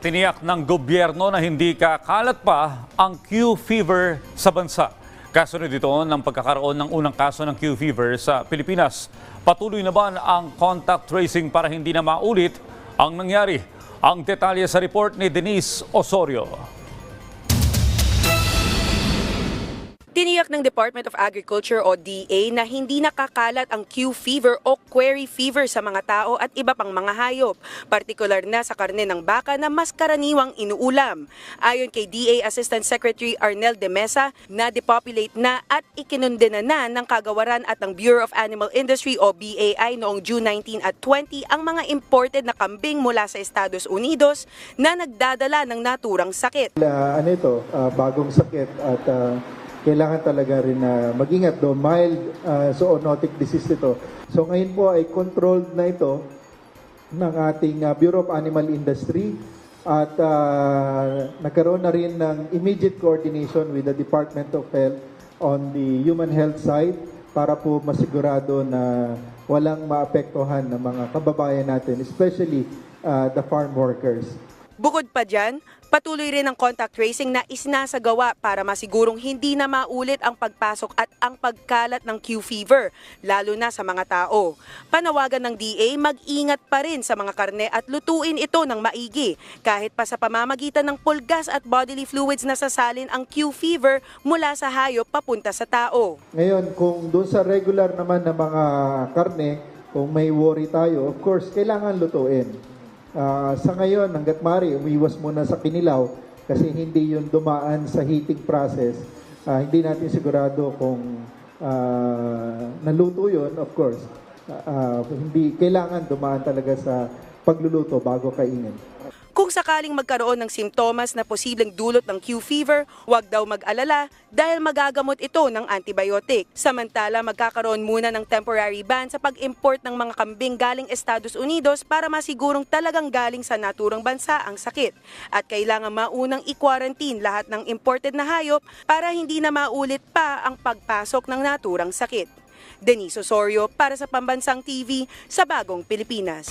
Tiniyak ng gobyerno na hindi kakalat pa ang Q fever sa bansa. Kasunod ito ng pagkakaroon ng unang kaso ng Q fever sa Pilipinas. Patuloy naman ang contact tracing para hindi na maulit ang nangyari. Ang detalye sa report ni Denise Osorio. Tiniyak ng Department of Agriculture o DA na hindi nakakalat ang Q fever o query fever sa mga tao at iba pang mga hayop, partikular na sa karne ng baka na mas karaniwang inuulam. Ayon kay DA Assistant Secretary Arnel de Mesa, na-depopulate na at ikinundena na ng kagawaran at ng Bureau of Animal Industry o BAI noong June 19 at 20 ang mga imported na kambing mula sa Estados Unidos na nagdadala ng naturang sakit. Uh, ano ito, ah, bagong sakit at ah, kailangan talaga rin na mag-ingat do mild ah, zoonotic disease ito. So ngayon po ay controlled na ito ng ating ah, Bureau of Animal Industry at ah, nagkaroon na rin ng immediate coordination with the Department of Health on the human health side para po masigurado na walang maapektuhan ng mga kababayan natin, especially ah, the farm workers. Bukod pa dyan, patuloy rin ang contact tracing na isinasagawa para masigurong hindi na maulit ang pagpasok at ang pagkalat ng Q fever, lalo na sa mga tao. Panawagan ng DA, mag-ingat pa rin sa mga karne at lutuin ito ng maigi, kahit pa sa pamamagitan ng pulgas at bodily fluids na sasalin ang Q fever mula sa hayop papunta sa tao. Ngayon, kung doon sa regular naman na mga karne, kung may worry tayo, of course, kailangan lutuin. Ah, sa ngayon, hanggat mari, umiwas muna sa kinilaw kasi hindi yun dumaan sa heating process. Ah, hindi natin sigurado kung ah, naluto yun, of course. Ah, hindi, kailangan dumaan talaga sa pagluluto bago kainin. Sakaling magkaroon ng simptomas na posibleng dulot ng Q fever, huwag daw mag-alala dahil magagamot ito ng antibiotic. Samantala, magkakaroon muna ng temporary ban sa pag-import ng mga kambing galing Estados Unidos para masigurong talagang galing sa naturang bansa ang sakit. At kailangan maunang i-quarantine lahat ng imported na hayop para hindi na maulit pa ang pagpasok ng naturang sakit. Denise Osorio para sa Pambansang TV sa Bagong Pilipinas.